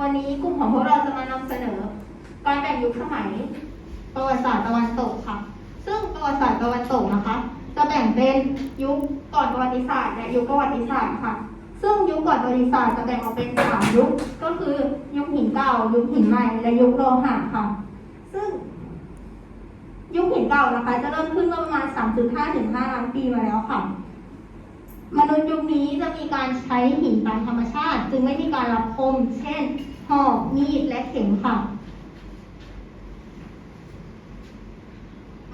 วันนี้กลุ่มของพวกเราจะมานำเสนอ การแบ่งยุคสมัยประวัติศาสตร์ตะวันตกค่ะ ซึ่งประวัติศาสตร์ตะวันตกนะคะ จะแบ่งเป็นยุคก่อนประวัติศาสตร์และยุคประวัติศาสตร์ค่ะ ซึ่งยุคก่อนประวัติศาสตร์จะแบ่งออกเป็นสามยุค ก็คือยุคหินเก่า ยุคหินใหม่ และยุคโลหะค่ะ ซึ่ง ยุคหินเก่านะคะ จะเริ่มขึ้นเมื่อประมาณ 3.5ถึง5ล้านปีมาแล้วค่ะมนุษย์ยุคนี้จะมีการใช้หินตามธรรมชาติ จึงไม่มีการรับคม เช่น หอกมีดและเข็มค่ะ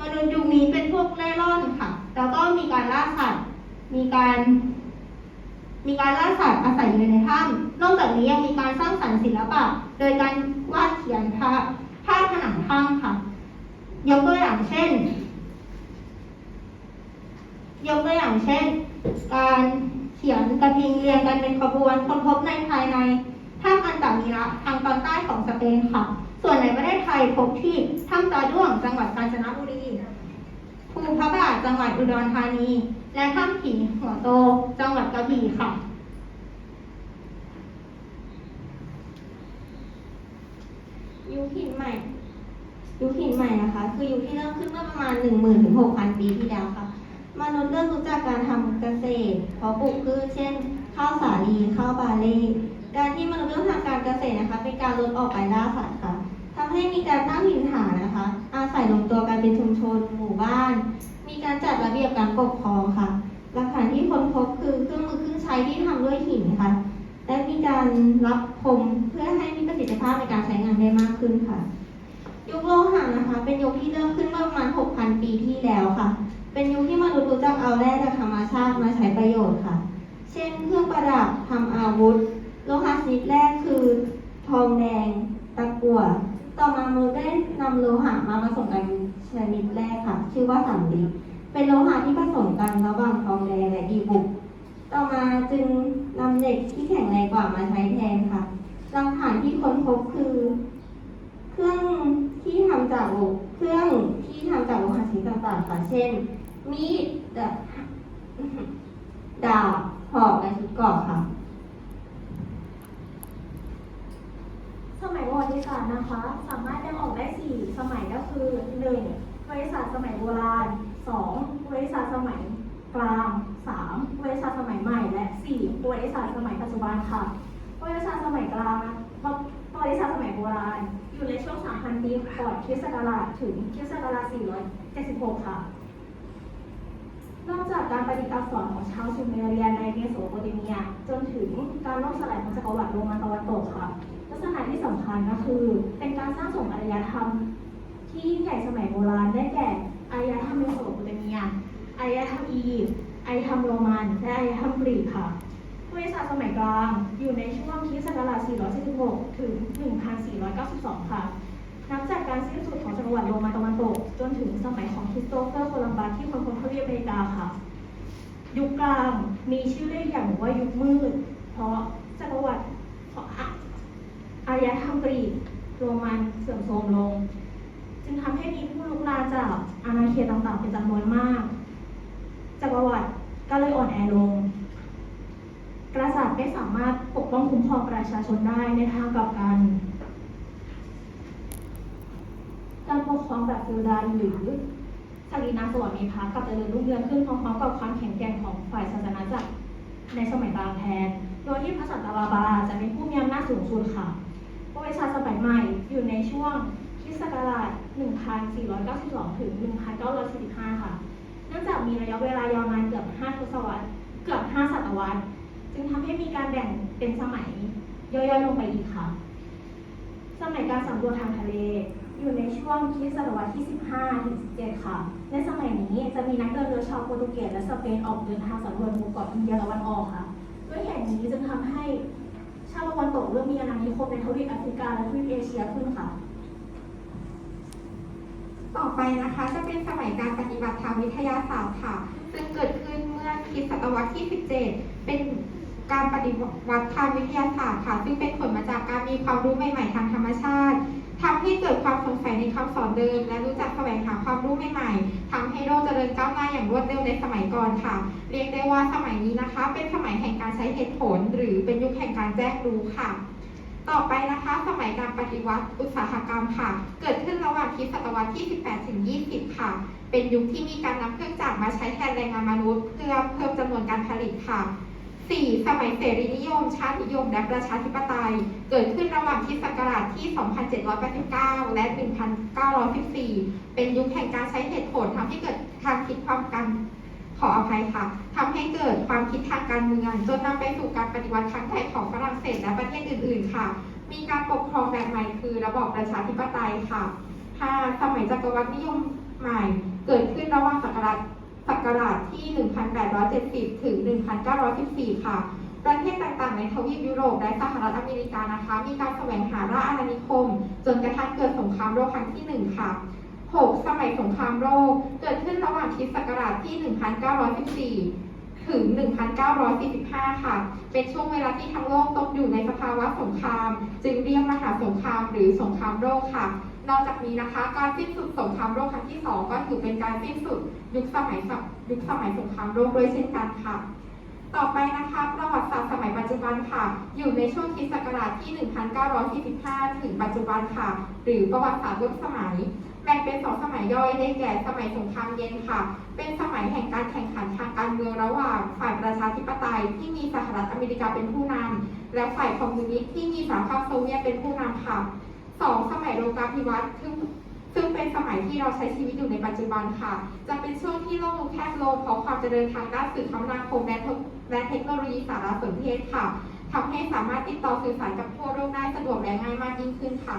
มนุษย์ยุคนี้เป็นพวกเล่ร่อนค่ะ แล้วก็มีการล่าสัตว์ มีการ มีการล่าสัตว์อาศัยอยู่ในถ้ำนอกจากนี้ยังมีการสร้างสรรค์ศิลปะ โดยการวาดเขียนภาพภาพผนังถ้ำค่ะ ยกตัวอย่างเช่น ยกตัวอย่างเช่น การเขียนกระทิงเรียงกันเป็นขบวนคนพบในภายใน นตามีระทางตอนใต้ของสเปนค่ะ ส่วนในประเทศไทยพบที่ถ้ำตาด้วงจังหวัดกาญจนบุรีภูพระบาทจังหวัดอุดรธานี และถ้ำผีหัวโตจังหวัดกระบี่ค่ะยุคหินใหม่ ยุคหินใหม่นะคะ คือยุคที่เริ่มขึ้นเมื่อประมาณ 1 0 0 0 0ถึง6,000 ปีที่แล้วค่ะ มนุษย์เริ่มรู้จักการทำเกษตรเพาะปลูกพืชเช่น ข้าวสาลี ข้าวบาเล่การที่มนุษย์เริ่มทำ เกษตรนะคะเป็นการลดออกไปล่าสัตว์ค่ะทำให้มีการตั้งถิ่นฐานนะคะ อาศัยลงตัวกันเป็นชุมชน หมู่บ้าน มีการจัดระเบียบการปกครองค่ะ หลักฐานที่ค้นพบคือเครื่องมือเครื่องใช้ที่ทำด้วยหินค่ะ และมีการรับคมเพื่อให้มีประสิทธิภาพในการใช้งานได้มากขึ้นค่ะ ยุคโลหะนะคะ เป็นยุคที่เริ่มขึ้นเมื่อประมาณ 6,000 ปีที่แล้วค่ะ เป็นยุคที่มนุษย์รู้จักเอาแร่จากธรรมชาติมาใช้ประโยชน์ค่ะ เช่น เครื่องประดับทำอาวุธ โลหะชนิดแรกคือ ทองแดงตะกั่วต่อมามนุษย์ได้นำโลหะมาผสมกันชนิดแรกค่ะ ชื่อว่าสำริดเป็นโลหะที่ผสมกันระหว่างทองแดงและดีบุก ต่อมาจึงนำเหล็กที่แข็งแรงกว่ามาใช้แทนค่ะหลักฐานที่ค้นพบคือ เครื่องที่ทำจากโลเครื่องที่ทำจากโลหะชนิดต่างๆค่ะเช่น มีดดาบดาบหอกและชุดเกราะค่ะ ส มัยประวัติศาสตร์นะคะ สามารถแบ่งออกได้ 4 สมัยก็คือ 1. ประวัติศาสตร์สมัยโบราณ 2. ประวัติศาสตร์สมัยกลาง 3. ประวัติศาสตร์สมัยใหม่ และ 4. ประวัติศาสตร์สมัยปัจจุบันค่ะประวัติศาสตร์สมัยกลางประวัติศาสตร์สมัยโบราณ อยู่ในช่วง 3,000 ปีก่อนคริสต์ศักราชถึงคริสต์ศักราช 476 ค่ะนอกจากการประดิษฐ์อักษรของชาวซูเมเรียนในเมโสโปเตเมีย จนถึงการล่มสลายของจักรวรรดิโรมันตะวันตกค่ะ ที่สำคัญก็คือ เป็นการสร้างสมอารยธรรม ที่ยิ่งใหญ่สมัยโบราณได้แก่อารยธรรมเมโสโปเตเมียอารยธรรมอียิปต์อารยธรรมโรมันและอารยธรรมกรีกค่ะประวัติศาสตร์สมัยกลางอยู่ในช่วงคริสต์ศักราช476 ถึง 1492 ค่ะ นับจากการสิ้นสุดของจักรวรรดิโรมันตะวันตก จนถึงสมัยของคริสโตเฟอร์โคลัมบัสที่ค้นพบทวีปอเมริกาค่ะ ยุคกลางมีชื่อเรียกอย่างว่ายุคมืด เพราะจักรวรรดิ ยธรรมกรีกโรมันเสื่อมโทรมลง จึงทำให้มีผู้ลุกลามจากอาณาเขตต่างๆ เป็นจำนวนมากจักรวรรดิก็เลยอ่อนแอลง กษัตริย์ไม่สามารถปกป้องคุ้มครองประชาชนได้ในทางกลับกัน การปกครองแบบฟิวดาลหรือศักดินาสวรรค์มีพักกับเจริญรุ่งเรืองขึ้นพร้อมๆกับความแข็งแกร่งของฝ่ายศาสนาจักรในสมัยกลางแทน โดยที่พระสัตะวาบาจะเป็นผู้มีอำนาจสูงสุดค่ะ ประวัติศาสตร์สมัยใหม่อยู่ในช่วงคริสต์ศักราช 1492 ถึง 1945 ค่ะ เนื่องจากมีระยะเวลายาวนานเกือบ 5 ทศวรรษ เกือบ 5 ศตวรรษ จึงทำให้มีการแบ่งเป็นสมัยย่อยๆ ลงไปอีกค่ะ สมัยการสำรวจทางทะเล อยู่ในช่วงคริสตศตวรรษที่ 15 ถึง 17 ค่ะ ในสมัยนี้จะมีนักเดินเรือชาวโปรตุเกสและสเปนออกเดินทางสำรวจหมู่เกาะอินเดียตะวันออกค่ะด้วยเหตุนี้จึงทำให้ ชาวตะวันตกเริ่มมีอาณานิคมในทวีปแอฟริกาและทวีปเอเชียขึ้นค่ะ ต่อไปนะคะ จะเป็นสมัยการปฏิบัติทางวิทยาศาสตร์ค่ะ ซึ่งเกิดขึ้นเมื่อคริสตศตวรรษที่ 17 เป็น การปฏิวัติทางวิทยาศาสตร์ค่ะ ซึ่งเป็นผลมาจากการมีความรู้ใหม่ๆทางธรรมชาติทำให้เกิดความสงสัยในคำสอนเดิม และรู้จักแสวงหาความรู้ใหม่ๆทำให้โลกเจริญก้าวหน้าอย่างรวดเร็วในสมัยก่อนค่ะ เรียกได้ว่าสมัยนี้นะคะ เป็นสมัยแห่งการใช้เหตุผล หรือเป็นยุคแห่งการแจ้งรู้ค่ะต่อไปนะคะ สมัยการปฏิวัติอุตสาหกรรมค่ะ เกิดขึ้นระหว่างคริสตศตวรรษที่ 18 ถึง 20 ค่ะ เป็นยุคที่มีการนำเครื่องจักรมาใช้แทนแรงงานมนุษย์ เพื่อเพิ่มจำนวนการผลิตค่ะ 4. สมัยเสรีนิยม ชาตินิยม และประชาธิปไตย เกิดขึ้นระหว่างคิศักราชที่ 2789 และ 1914 เป็นยุคแห่งการใช้เหตุผลทำให้เกิดทางคิดความกันขออภัยค่ะทำให้เกิดความคิดทางการเมืองจนนำไปสู่การปฏิวัติครั้งใหญ่ของฝรั่งเศสและประเทศอื่น ๆ ค่ะ มีการปกครองแบบใหม่คือระบอบประชาธิปไตยค่ะ 5. สมัยจักรวรรดินิยมใหม่ เกิดขึ้นระหว่างศักราช ศักราชที่ 1870 ถึง 1914 ค่ะ ประเทศต่างๆ ในทวีปยุโรปและสหรัฐอเมริกานะคะ มีการแสวงหาราชอาณานิคม จนกระทั่งเกิดสงครามโลกครั้งที่ 1 ค่ะ 6. สมัยสงครามโลก เกิดขึ้นระหว่างคริสตศักราชที่ 1914ถึง 1945 ค่ะ เป็นช่วงเวลาที่ทั้งโลกตกอยู่ในสภาวะสงคราม จึงเรียกมหา ครามหรือสงครามโลกค่ะ นอกจากนี้นะคะ การสิ้นสุดสงครามโลกครั้งที่ 2 ก็ถือเป็นการสิ้นสุดยุคสมัยยุคสมัยสงครามโลกด้วยเช่นกันค่ะ ต่อไปนะคะประวัติศาสตร์สมัยปัจจุบันค่ะ อยู่ในช่วงคริสตศักราชที่ 1945 ถึงปัจจุบันค่ะ หรือประวัติศาสตร์ยุคสมัย แบ่งเป็นสองสมัยย่อยได้แก่สมัยสงครามเย็นค่ะ เป็นสมัยแห่งการแข่งขันทางการเมืองระหว่างฝ่ายประชาธิปไตยที่มีสหรัฐอเมริกาเป็นผู้นำและฝ่ายคอมมิวนิสต์ที่มีสหภาพโซเวียตเป็นผู้นำค่ะสองสมัยโลกาภิวัตน์ซึ่งซึ่งเป็นสมัยที่เราใช้ชีวิตอยู่ในปัจจุบันค่ะ จะเป็นช่วงที่โลกแคบลงเพราะความเจริญทางด้านสื่อคมนาคมแและเทคโนโลยีสารสนเทศค่ะทำให้สามารถติดต่อสื่อสารกับทั่วโลกได้สะดวกและง่ายมากยิ่งขึ้นค่ะ